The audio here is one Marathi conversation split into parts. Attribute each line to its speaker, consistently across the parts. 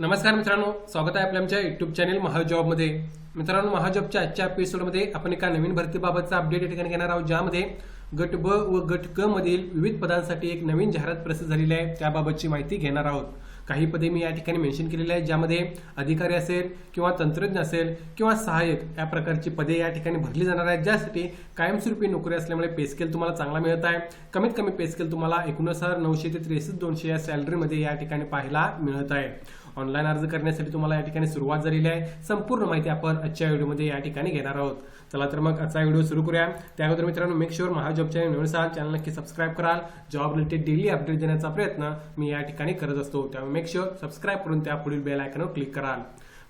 Speaker 1: नमस्कार मित्रांनो स्वागत आहे आपल्या आमच्या युट्यूब चॅनल महाजॉबमध्ये. मित्रांनो महाजॉबच्या आजच्या एपिसोडमध्ये आपण एका नवीन भरतीबाबतचा अपडेट या ठिकाणी घेणार आहोत ज्यामध्ये गट ब व गट क मधील विविध पदांसाठी एक नवीन जाहिरात प्रसिद्ध झालेली आहे. त्याबाबतची माहिती घेणार आहोत. काही पदे मी या ठिकाणी मेन्शन केलेली आहेत ज्यामध्ये अधिकारी असेल किंवा तंत्रज्ञ असेल किंवा सहाय्यक या प्रकारची पदे या ठिकाणी भरली जाणार आहेत ज्यासाठी कायमस्वरूपी नोकरी असल्यामुळे पे स्केल तुम्हाला चांगला मिळत आहे. कमीत कमी पे स्केल तुम्हाला एकोणीस हजार नऊशे ते त्रेसष्ट दोनशे या सॅलरीमध्ये या ठिकाणी पाहायला मिळत आहे. ऑनलाईन अर्ज करण्यासाठी तुम्हाला या ठिकाणी सुरुवात झालेली आहे. संपूर्ण माहिती आपण आजच्या व्हिडिओमध्ये या ठिकाणी घेणार आहोत. चला तर मग आजचा व्हिडिओ सुरू करूया. त्या अगोदर मित्रांनो मेक शुअर महाजॉब चॅनल नवीन असाल चॅनल नक्की सबस्क्राईब कराल. जॉब रिलेटेड डेली अपडेट देण्याचा प्रयत्न मी या ठिकाणी करत असतो. त्यामुळे मेक शुअर सबस्क्राईब करून त्या पुढील बेल आयकॉनवर क्लिक कराल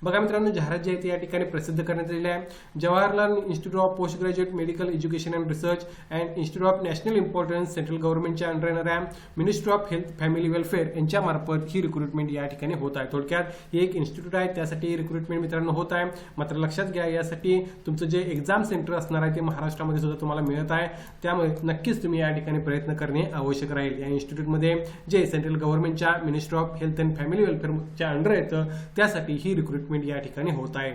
Speaker 1: बघा मित्रांनो जाहिरात जी आहे ती या ठिकाणी प्रसिद्ध करण्यात आलेली आहे. Jawaharlal institute of post graduate medical education and research and institute of national importance central गव्हर्नमेंटच्या अंडर येणाऱ्या ministry of health family welfare यांच्या मार्फत ही रिक्रुटमेंट या ठिकाणी होत आहे. थोडक्यात ही एक इन्स्टिट्यूट आहे त्यासाठी रिक्रुटमेंट मित्रांनो होत आहे. मात्र लक्षात घ्या यासाठी तुमचं जे एक्झाम सेंटर असणार आहे ते महाराष्ट्रामध्ये सुद्धा तुम्हाला मिळत आहे. त्यामुळे नक्कीच तुम्ही या ठिकाणी प्रयत्न करणे आवश्यक राहील. या इन्स्टिट्यूटमध्ये जे सेंट्रल गव्हर्नमेंटच्या ministry of health and family वेलफेअरच्या under येतं त्यासाठी ही रिक्रुटमेंट ट्रीटमेंट या ठिकाणी होत आहे.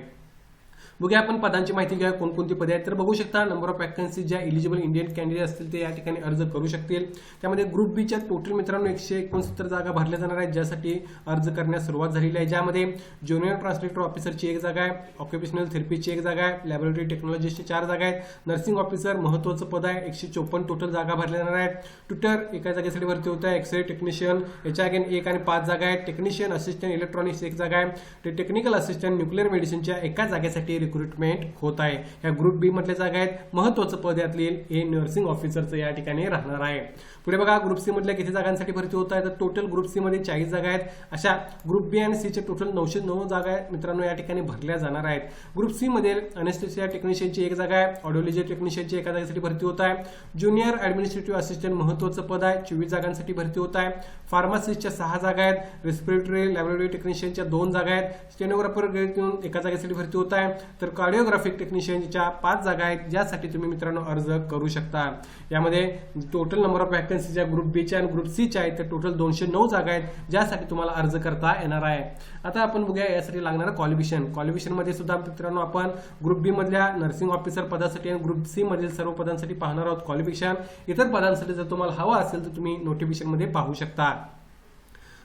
Speaker 1: बघूया आपण पदांची माहिती घ्या कोणकोणती पदे आहेत. तर बघू शकता नंबर ऑफ वॅकन्सी ज्या इलिजिबल इंडियन कॅन्डिडेट असतील ते या ठिकाणी अर्ज करू शकतील. त्यामध्ये ग्रुप बीच्या टोटल मित्रांनो एकशे एकोणसत्तर जागा भरल्या जाणार आहेत ज्यासाठी अर्ज करण्यास सुरुवात झालेली आहे. ज्यामध्ये ज्युनियर ट्रान्सलेटर ऑफिसरची एक जागा आहे ऑक्युपेशनल थेरपीची एक जागा आहे लॅबोरेटरी टेक्नॉलॉजीची चार जागा आहेत नर्सिंग ऑफिसर महत्वाचं पद आहे एकशे चोपन्न टोटल जागा भरल्या जाणार आहेत. ट्विटर एका जागेसाठी भरती होत आहे एक्सरे टेक्निशियन याच्या अगेन एक आणि पाच जागा आहेत. टेक्निशियन असिस्टंट इलेक्ट्रॉनिक्स एक जागा आहे. ते टेक्निकल असिस्टंट न्यूक्लिअर मेडिसिनच्या एका जागेसाठी रिक्रुटमेंट होत आहे. या ग्रुप बी मधल्या जागा आहेत. महत्वाचं पद यातली हे नर्सिंग ऑफिसरचं या ठिकाणी राहणार आहे. पुढे बघा ग्रुप सी मधल्या किती जागांसाठी भरती होत आहे तर टोटल ग्रुप सी मध्ये चाळीस जागा आहेत. अशा ग्रुप बी आणि सीचे टोटल नऊशे नऊ जागा आहेत मित्रांनो या ठिकाणी भरल्या जाणार आहेत. ग्रुप सी मध्ये अनेस्थेसिया टेक्निशियनची एक जागा आहे. ऑडिओलॉजी टेक्निशियनची एका जागेसाठी भरती होत आहे. ज्युनियर ऍडमिनिस्ट्रेटिव्ह असिस्टंट महत्वाचं पद आहे. चोवीस जागांसाठी भरती होत आहे. फार्मासिस्टच्या सहा जागा आहेत. रेस्पिरेटरी लॅबोरेटरी टेक्निशियनच्या दोन जागा आहेत. स्टेनोग्राफर ग्रेड एका जागेसाठी भरती होत आहे. तर कार्डिओग्राफिक टेक्निशियनच्या पाच जागा आहेत ज्यासाठी तुम्ही मित्रांनो अर्ज करू शकता. यामध्ये टोटल नंबर ऑफ वॅकन्सी ज्या ग्रुप बीच्या आणि ग्रुप सीच्या आहेत त्या टोटल दोनशे नऊ जागा आहेत ज्यासाठी तुम्हाला अर्ज करता येणार आहे. आता आपण बघूया यासाठी लागणारं क्वालिफिकेशन क्वालिफिकेशनमध्ये सुद्धा मित्रांनो आपण ग्रुप बी मधल्या नर्सिंग ऑफिसर पदासाठी आणि ग्रुप सी मधील सर्व पदांसाठी पाहणार आहोत क्वालिफिकेशन इतर पदांसाठी जर तुम्हाला हवं असेल तर तुम्ही नोटिफिकेशनमध्ये पाहू शकता.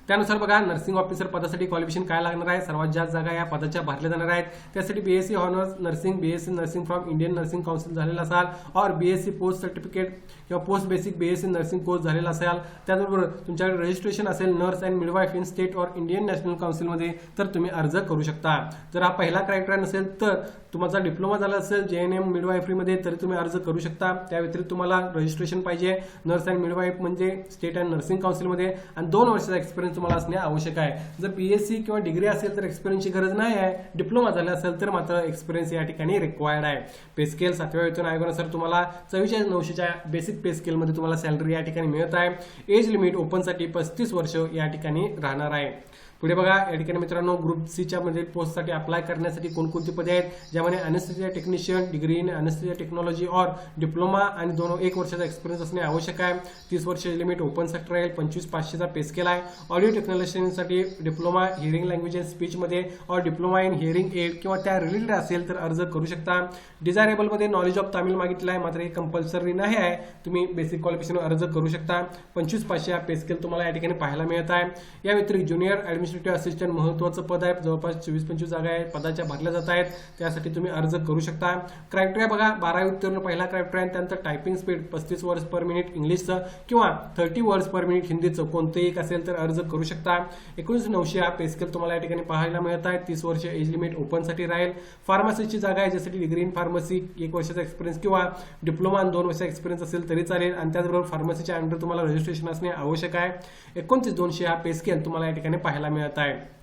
Speaker 1: त्यानुसार बघा नर्सिंग ऑफिसर पदासाठी क्वालिफिकेशन काय लागणार आहे? सर्वात जास्त जागा या पदाच्या भरल्या जाणार आहेत. त्यासाठी BSc honours nursing BSc nursing from Indian nursing council झालेला असाल और बीएससी पोस्ट सर्टिफिकेट किंवा post basic BSc nursing course झालेला असाल. त्याचबरोबर तुमच्याकडे रजिस्ट्रेशन असेल nurse and midwife in state और इंडियन नॅशनल काउन्सिलमध्ये तर तुम्ही अर्ज करू शकता. जर हा पहिला क्रायटेरिया नसेल तर तुमचा डिप्लोमा झाला असेल जे एन एम मिडवायफरीमध्ये तरी तुम्ही अर्ज करू शकता. त्या व्यतिरिक्त तुम्हाला रजिस्ट्रेशन पाहिजे. नर्स अँड मिडवाईफ म्हणजे स्टेट अँड नर्सिंग काउन्सिलमध्ये आणि दोन वर्षाचा एक्सपिरियन्स तुम्हाला असणे आवश्यक आहे. जर बीएससी किंवा डिग्री असेल तर एक्सपिरियन्सची गरज नाही आहे. डिप्लोमा झाला असेल तर मात्र एक्सपिरियन्स या ठिकाणी रिक्वायर्ड आहे. पे स्केल सातव्या वेतन आयोगानुसार तुम्हाला चव्वेचाळीस नऊशेच्या बेसिक पे स्केलमध्ये तुम्हाला सॅलरी या ठिकाणी मिळत आहे. एज लिमिट ओपनसाठी पस्तीस वर्ष या ठिकाणी राहणार आहे. पुढे बघा या ठिकाणी मित्रांनो ग्रुप सीच्या मध्ये पोस्टसाठी अप्लाय करण्यासाठी कोणकोणती पदे आहेत? ज्यामध्ये anaesthesia technician degree in anaesthesia technology और डिप्लोमा आणि दोन एक वर्षाचा एक्सपिरियन्स असणे आवश्यक आहे. तीस वर्ष लिमिट ओपन सेक्टर राहील पंचवीस पाचशेचा पे स्केल आहे. ऑडिओ टेक्नॉलॉजीसाठी डिप्लोमा हिअरिंग लँग्वेज अँड स्पीचमध्ये और डिप्लोमा इन हिअरिंग एड किंवा त्या रिलेटेड असेल तर अर्ज करू शकता. डिझायरेबलमध्ये नॉलेज ऑफ तामिळ मागितला आहे. मात्र हे कंपल्सरी नाही आहे. तुम्ही बेसिक क्वालिफिकेशन अर्ज करू शकता. पंचवीस पाचशे पे स्केल तुम्हाला या ठिकाणी पाहायला मिळत आहे. या व्यतिरिक्त ज्युनियर ॲडमिनिस्ट्रेटिव्ह असिस्टंट महत्वाचं पद आहे. जवळपास चोवीस पंचवीस जागा आहेत. पदाच्या भरल्या जात आहेत. त्यासाठी तुम्ही अर्ज करू शकता. क्रायटेरिया बघा. बारावी उत्तीर्ण पहिला क्रायटेरिया आणि त्यानंतर टायपिंग स्पीड पस्तीस वर्ड्स पर मिनिट इंग्लिशचं किंवा थर्टी वर्ड्स पर मिनिट हिंदीचं. कोणतेही एक असेल तर अर्ज करू शकता. एकोणीस नऊशे हा पेस्केल तुम्हाला या ठिकाणी पाहायला मिळत आहे. तीस वर्ष एज लिमिट ओपनसाठी राहील. फार्मसीची जागा आहे. ज्यासाठी डिग्री इन फार्मसी एक वर्षाचा एक्सपिरियन्स किंवा डिप्लोमा आणि दोन वर्षाचा एक्सपिरियन्स असेल तरी चालेल. आणि त्याचबरोबर फार्मसीच्या अंडर तुम्हाला रजिस्ट्रेशन असणे आवश्यक आहे. एकोणतीस दोनशे हा पेस्केल तुम्हाला या ठिकाणी पाहायला मिळेल आहे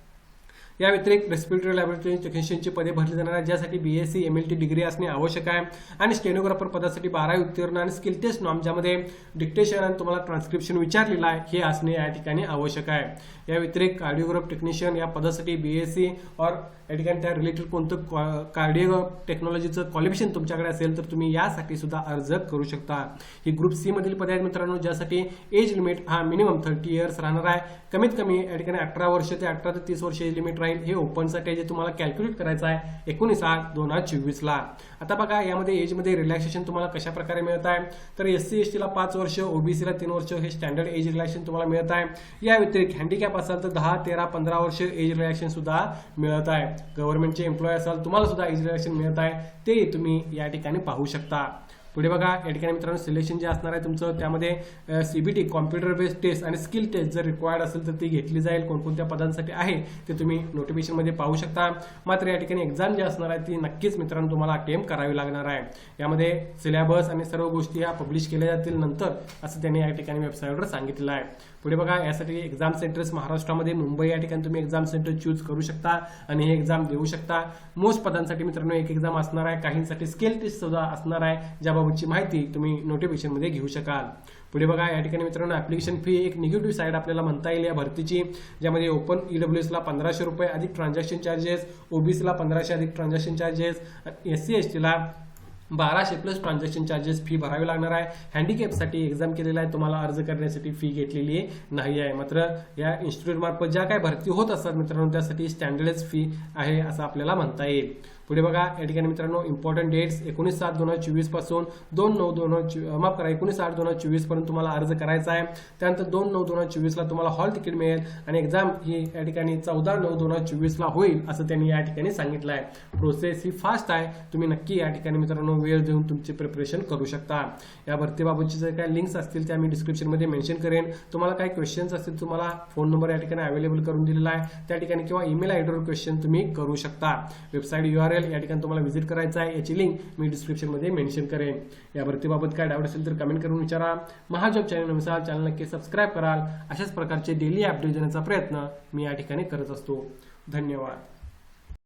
Speaker 1: या व्यतिरिक्त रेस्पिरेटरी लॅबोरेटरी टेक्निशियनची पदे भरली जाणार आहेत ज्यासाठी BSc M L T degree असणे आवश्यक आहे. आणि स्टेनोग्राफर पदासाठी बारावी उत्तीर्ण आणि स्किल टेस्ट नॉम ज्यामध्ये डिक्टेशन आणि तुम्हाला ट्रान्स्क्रिप्शन विचारलेलं आहे हे असणे या ठिकाणी आवश्यक आहे. या व्यतिरिक्त कार्डिओग्राफ टेक्निशियन या पदासाठी बीएससी और या ठिकाणी त्या रिलेटेड कोणतं कार्डिओ टेक्नॉलॉजीचं क्वालिफिकेशन तुमच्याकडे असेल तर तुम्ही यासाठी सुद्धा अर्ज करू शकता. ही ग्रुप सी मधील पदे आहेत मित्रांनो ज्यासाठी एज लिमिट हा मिनिमम थर्टी इयर्स राहणार आहे. कमीत कमी या ठिकाणी अठरा वर्ष ते अठरा ते तीस वर्ष एज लिमिट राहील. हे ओपनचं आहे जे तुम्हाला कॅल्क्युलेट करायचं आहे एकोणीस आठ दोन हजार चोवीसला आता बघा यामध्ये एजमध्ये रिलॅक्सेशन तुम्हाला कशा प्रकारे मिळत आहे? तर एस सी एस टीला पाच वर्ष ओबीसीला तीन वर्ष हे स्टँडर्ड एज रिलॅक्सेशन तुम्हाला मिळत आहे. या व्यतिरिक्त हँडिकॅप असाल तर दहा तेरा पंधरा वर्ष एज रिलॅक्सेशन सुद्धा मिळत आहे. गव्हर्नमेंटचे एम्प्लॉय असाल तुम्हाला सुद्धा एज रिलॅक्सेशन मिळत आहे. ते तुम्ही या ठिकाणी पाहू शकता. पुढे बघा या ठिकाणी मित्रांनो सिलेक्शन जे असणार आहे तुमचं त्यामध्ये सीबीटी कॉम्प्युटर बेस्ड टेस्ट आणि स्किल टेस्ट जर रिक्वायर्ड असेल तर ती घेतली जाईल. कोणकोणत्या पदांसाठी आहे ते तुम्ही नोटिफिकेशनमध्ये पाहू शकता. मात्र या ठिकाणी एक्झाम जी असणार आहे ती नक्कीच मित्रांनो तुम्हाला अटेम्प्ट करावी लागणार आहे. यामध्ये सिलेबस आणि सर्व गोष्टी ह्या पब्लिश केल्या जातील नंतर असं त्यांनी या ठिकाणी वेबसाईटवर सांगितलेलं आहे. पुढे बघा यासाठी एक्झाम सेंटर्स महाराष्ट्रामध्ये मुंबई या ठिकाणी तुम्ही एक्झाम सेंटर चूज करू शकता आणि हे एक्झाम देऊ शकता. मोस्ट पदांसाठी मित्रांनो एक एक्झाम असणार आहे. काहींसाठी स्केल टेस्ट सुद्धा असणार आहे याबाबतची माहिती तुम्ही नोटिफिकेशनमध्ये घेऊ शकाल. पुढे बघा या ठिकाणी मित्रांनो ऍप्लिकेशन फी एक निगेटिव्ह साईड आपल्याला म्हणता येईल या भरतीची ज्यामध्ये ओपन ईडब्ल्यूएसला पंधराशे रुपये अधिक ट्रान्झॅक्शन चार्जेस ओबीसीला पंधराशे अधिक transaction charges S C S टीला बाराशे प्लस ट्रान्झॅक्शन चार्जेस फी भरावी लागणार आहे. हँडिकॅपसाठी एक्झाम केलेला आहे तुम्हाला अर्ज करण्यासाठी फी घेतलेली नाही आहे. मात्र या इन्स्टिट्यूटमार्फत ज्या काय भरती होत असतात मित्रांनो त्यासाठी स्टँडर्डच फी आहे असं आपल्याला म्हणता येईल. पुढे बघा या ठिकाणी मित्रांनो इम्पॉर्टंट डेट्स एकोणीस सात दोन हजार चोवीसपासून दोन नऊ दोन हजार माफ करा एकोणीस आठ दोन हजार चोवीसपर्यंत तुम्हाला अर्ज करायचा आहे. त्यानंतर दोन नऊ दोन हजार चोवीसला तुम्हाला हॉल तिकीट मिळेल आणि एक्झाम ही या ठिकाणी चौदा नऊ दोन हजार चोवीसला होईल असं त्यांनी या ठिकाणी सांगितलं आहे प्रोसेस ही फास्ट आहे. तुम्ही नक्की या ठिकाणी मित्रांनो वेळ देऊन तुमचे प्रिपरेशन करू शकता. या भरतीबाबतचे जे काही लिंक्स असतील त्या मी डिस्क्रिप्शनमध्ये मेन्शन करेन. तुम्हाला काही क्वेश्चन्स असतील तुम्हाला फोन नंबर या ठिकाणी अवेलेबल करून दिलेला आहे. त्या ठिकाणी किंवा ईमेल आयडीवर क्वेश्चन तुम्ही करू शकता. वेबसाईट यू आर एल या ठिकाणी तुम्हाला व्हिजिट करायचं आहे. याची लिंक मी डिस्क्रिप्शनमध्ये मेन्शन करेन. या भरतीबाबत काय डाऊट असेल तर कमेंट करून विचारा. महाजॉब चॅनलनुसार चॅनल नक्की सबस्क्राईब कराल. अशाच प्रकारचे डेली अपडेट देण्याचा प्रयत्न मी या ठिकाणी करत असतो. धन्यवाद.